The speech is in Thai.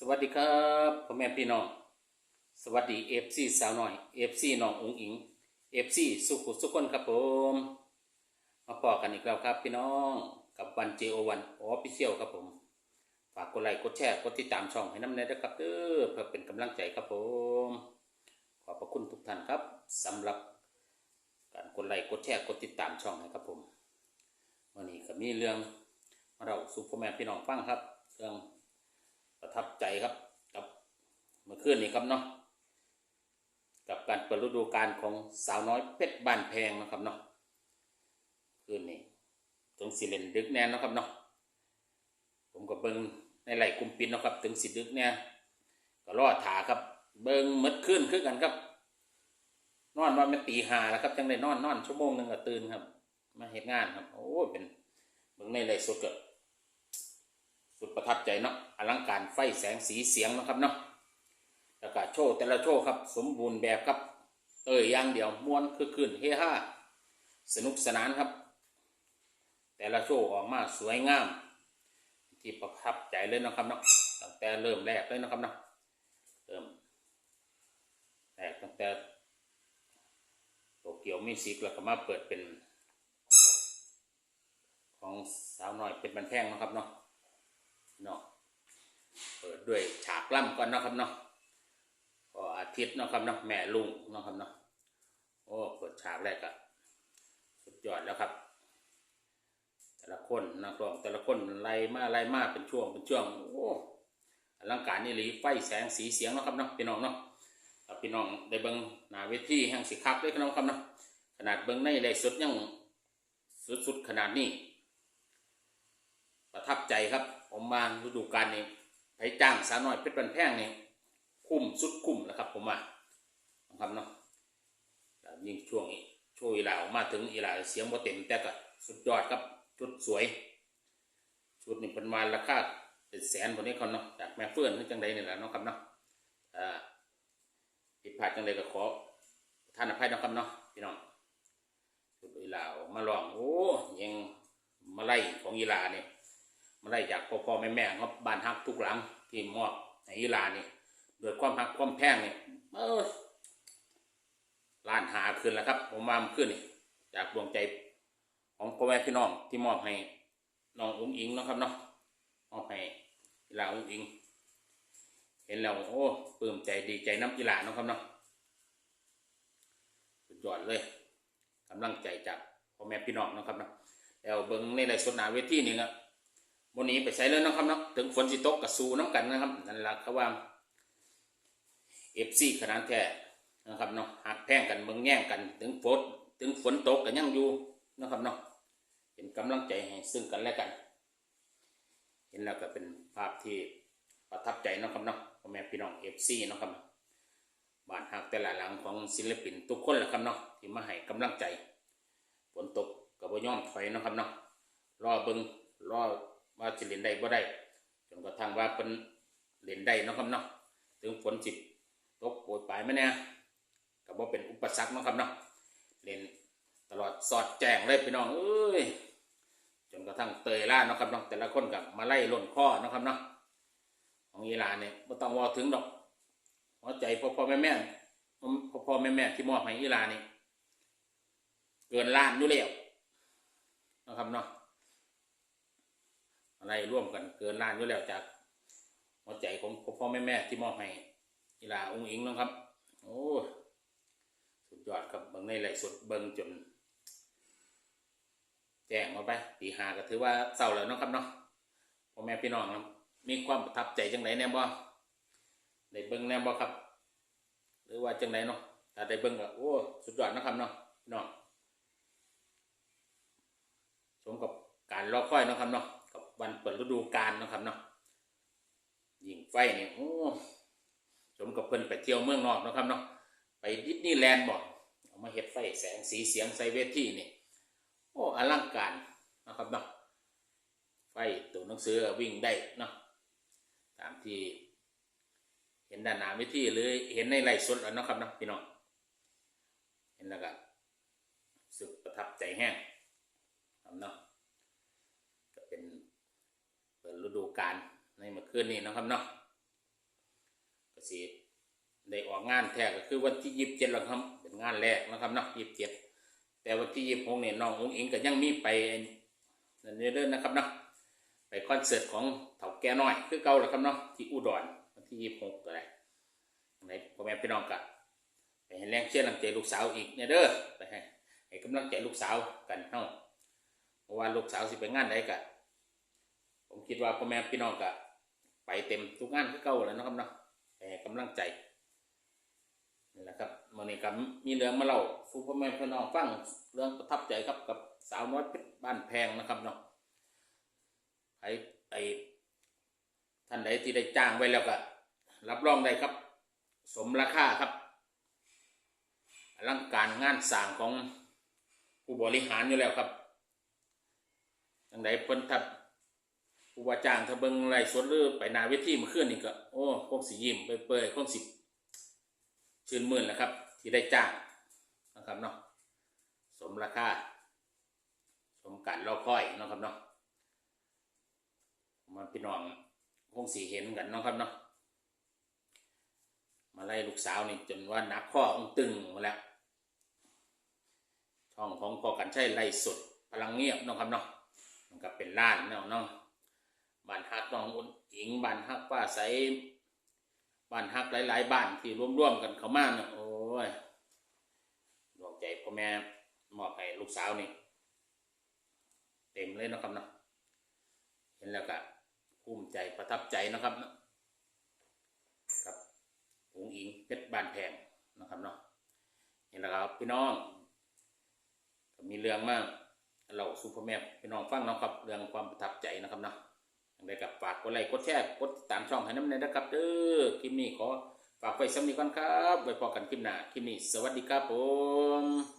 สวัสดีครับพ่อแม่พี่น้อง สวัสดีเอฟซีสาวน้อยเอฟซีน้ององอิงเอฟซีสุขุสุขคนครับผม มาพอกันอีกแล้วครับพี่น้องกับวันเจโอวันออฟฟิเชียลครับผม ฝากกดไลค์กดแชร์กดติดตามช่องให้น้ำเนยด้ครับเด้อเพื่อเป็นกำลังใจครับผม ขอบพระคุณทุกท่านครับสำหรับการกดไลค์กดแชร์กดติดตามช่องให้ครับผมวันนี้ก็มีเรื่องเราสู่พ่อแม่พี่น้องฟังครับเรื่อง ประทับใจครับกับเมื่อคืนนี้ครับเนาะกับการเปิดฤดูกาลของสาวน้อยเพชรบ้านแพงนะครับเนาะคืนนี้ถึงสิเลนดึกแน่นะครับเนาะผมก็เบิงในไหลกลุ่มปิดนะครับ ถึงสิดึกแน่ก็รอถาครับ เบิงหมดคืนคือกันครับ นอนว่ามันตีหาแล้วครับจังได้นอนนอนชั่วโมงหนึ่งก็ตื่นครับ มาเหตุงานครับ โอ้เป็นเบิงในไหลสดก็ สุดประทับใจเนาะอลังการไฟแสงสีเสียงนะครับเนาะแล้วก็โชว์แต่ละโชว์ครับสมบูรณ์แบบครับเอ้ยอย่างเดียวม้วนคือคืนเฮฮาสนุกสนานครับ แต่ละโชว์ออกมาสวยงาม ที่ประทับใจเลยนะครับเนาะตั้งแต่เริ่มแรกเลยนะครับเนาะเริ่มแรกตั้งแต่โตเกียวมิวสิกแล้วก็มาเปิดเป็น ของสาวน้อยเป็นบันแท่งนะครับเนาะ เนาะเปิดด้วยฉากล่ำก่อนเนาะครับเนาะก็อาทิตย์เนาะครับเนาะแม่ลุงเนาะครับเนาะโอ้เปิดฉากแรกอะสุดยอดแล้วครับ แต่ละคนนักร้องแต่ละคนไล่มาไล่มาเป็นช่วงเป็นช่วงโอ้อลังการนี่หลีไฟแสงสีเสียงเนาะครับเนาะพี่น้องเนาะพี่น้องได้เบิ่งหน้าเวทีแห่งสิคักด้วยกันเนาะครับเนาะขนาดเบิ่งในไลฟ์สดยังสุดๆขนาดนี้ ประทับใจครับ ผมมาฤดูกาลนี้ไปจ้างสาวน้อยเพชรบันแพงนี่คุ้มสุดคุ้มแล้วครับ ผมมานะครับเนาะยิ่งช่วงนี้ช่วงอีหลาออกมาถึงอีหลาเสียงบ่เต็มแต่ก็สุดยอดครับชุดสวย ชุดนี้เป็นมาราคาเป็นแสนคนนี้เขาเนาะจากแม่เฟื่อนหรือจังใดนี่แหละเนาะครับเนาะอ่าผิดพลาดจังใดก็ขอท่านอภัยนะครับเนาะพี่น้องชุดอีหลาออกมาลองโอ้ยังมาไล่ของอีหลาเนี่ย มาได้จากพ่อพ่อแม่แม่ครับบ้านฮักทุกหลังที่มอบในอิหร่านนี่โดยความฮักความแพงเนี่ยเออล้านหาคืนแล้วครับ ผมมาเมื่อคืนนี่จากดวงใจของพ่อแม่พี่น้องที่มอบให้น้องอุ้งอิงนะครับเนาะมอบให้อิหร่าอุ้งอิง เห็นแล้วโอ้ปลื้มใจดีใจน้ำอิหร่านะครับเนาะสุดยอดเลยกำลังใจจากพ่อแม่พี่น้องนะครับเนาะแล้วเบิ้งในไลฟ์สดหนาเวทีนี่ครับ วันนี้ไปใช้เลยนะครับเนาะถึงฝนสิตกกับสูน้ำกันนะครับนั่นแหละเขาว่าเอฟซีขนาดแท้นะครับเนาะหักแพงกันเมืองแย่งกัน ถึงฝนถึงฝนตกกันยังอยู่นะครับเนาะเป็นกำลังใจให้ซึ่งกันและกัน เห็นแล้วก็เป็นภาพที่ประทับใจนะครับเนาะพ่อแม่พี่น้องเอฟซีนะครับบ้านหักแต่ละหลังของศิลปินทุกคนแหละครับเนาะที่มาให้กำลังใจฝนตกกับว่ย่อมถอยนะครับเนาะรอเบิงรอ ว่าจะเล่นได้บ่ได้จนกระทั่งว่าเป็นเล่นได้เนาะครับเนาะถึงฝนสิตกโปรยปลายไหมเนี่ยก็บ่เป็นอุปสรรคเนาะครับเนาะเล่นตลอดสอดแจ้งเลยพี่น้องเอ้ยจนกระทั่งเตยล่าเนาะครับเนาะแต่ละคนกับมาไล่ล่นข้อเนาะครับเนาะของอีหลานเนี่ยไม่ต้องวอถึงดอกหัวใจพ่อพ่อแม่แม่พ่อพ่อแม่แม่ที่มอบให้อีหลานนี่เกินล้านอยู่แล้วเนาะครับเนาะ อะไรร่วมกันเกินล้านอยู่แล้วจากหัวใจของพ่อแม่แม่ที่มอบให้กีฬาองค์อิงนะครับ โอ้สุดยอดครับเบิ่งในไหลฟ์สดเบิ่งจน แจ้งมาไปตีหาก็ถือว่าเศร้าแล้วนะครับเนาะพ่อแม่พี่น้องครับมีความประทับใจจังไหนแน่บ่ได้เบิ่งแน่บ่ครับ หรือว่าจังไหนเนาะถ้าได้เบิ่งก็โอ้สุดยอดนะครับเนาะพี่น้องสมกับการรอคอยนะครับเนาะ วันเปิดฤดูกาลนะครับเนาะยิงไฟเนี่ยโอ้สมกับเพิ่นไปเที่ยวเมืองนอกนะครับเนาะไปดิสนีย์แลนด์บอกเอามาเฮ็ดไฟแสงสีเสียงใส่เวทีนี่โอ้อลังการนะครับเนาะไฟตัวหนังสือวิ่งได้เนาะตามที่เห็นด้านหน้าเวทีหรือเห็นในไลฟ์สดแล้วนะครับเนาะพี่น้องเห็นแล้วก็สึกประทับใจแห้งครับเนาะ ฤดูกาลในเมื่อคืนนี้นะครับเนาะก็สิได้ออกงานแท้ก็คือวันที่ยี่สิบเจ็ดแล้วครับ เป็นงานแรกนะครับเนาะยี่สิบเจ็ดแต่วันที่ยี่สิบหกเนี่ยน้ององค์เองก็ยังมีไปนั่นเรื่อยๆนะครับเนาะไปคอนเสิร์ตของเถาแก่น้อยคือเก่าแล้วครับเนาะที่อุดรวันที่ยี่สิบหกตัวไหนไหนพ่อแม่พี่น้องกะไปให้แรงเชียร์แรงใจลูกสาวอีกเนี่ยเด้อไปให้ให้กำลังใจลูกสาวกันเนาะเพราะว่าลูกสาวสิไปงานใดกะ ผมคิดว่าพ่อแม่พี่น้องก็ไปเต็มทุกงานคือเก่าแล้วนะครับเนาะแต่กำลังใจนี่แหละครับวันนี้ก็มีเรื่องมาเล่าสู่พ่อแม่พี่น้องฟังเรื่องประทับใจครับกับสาวน้อยเพชรบ้านแพงนะครับเนาะไอ้ไอ้ท่านใดที่ได้จ้างไว้แล้วก็รับรองได้ครับ สมราคาครับอลังการงานสร้างของผู้บริหารอยู่แล้วครับจังใดเพิ่นทับ ผู้ว่าจ้างถ้าเบิ่งไล่สดหรือไปนาเวทีเมื่อคืนนี่ก็โอ้คงสิยิ้มเปื่อยๆคงสิชื่นมื่นแหละครับ ที่ได้จ้างนะครับเนาะสมราคาสมการรอคอยนะครับเนาะมาพี่น้องคงสีเห็นกันนะครับเนาะมาไล่ลูกสาวนี่จนว่านักข้อองตึงมาแล้วช่องของพอกันใช้ไล่สดพลังเงียบนะครับเนาะมันก็เป็นล้านเนาะเนาะ บ้านฮักน้องอุ่นอิงบ้านฮักป้าใสบ้านฮักหลาย ๆ บ้านที่ร่วมๆกันเข้ามาเนี่ยโอ้ยดวงใจพ่อแม่มอบให้ลูกสาวนี่ เต็มเลยนะครับเนาะเห็นแล้วก็ภูมิใจประทับใจนะครับเนาะครับอุ๋งอิงเพชรบ้านแพงนะครับเนาะเห็นแล้วครับพี่น้องมีเรื่องมากเราสู่พ่อแม่พี่น้องฟังนะครับ เรื่องความประทับใจนะครับเนาะ ยังไงกับฝากกดไลค์กดแชร์กดติดตามช่องให้น้ำเนยนะครับเด้อคลิปนี้ขอฝากไว้สำนีก่อนครับไว้พอกันคลิปหน้าคลิปนี้สวัสดีครับผม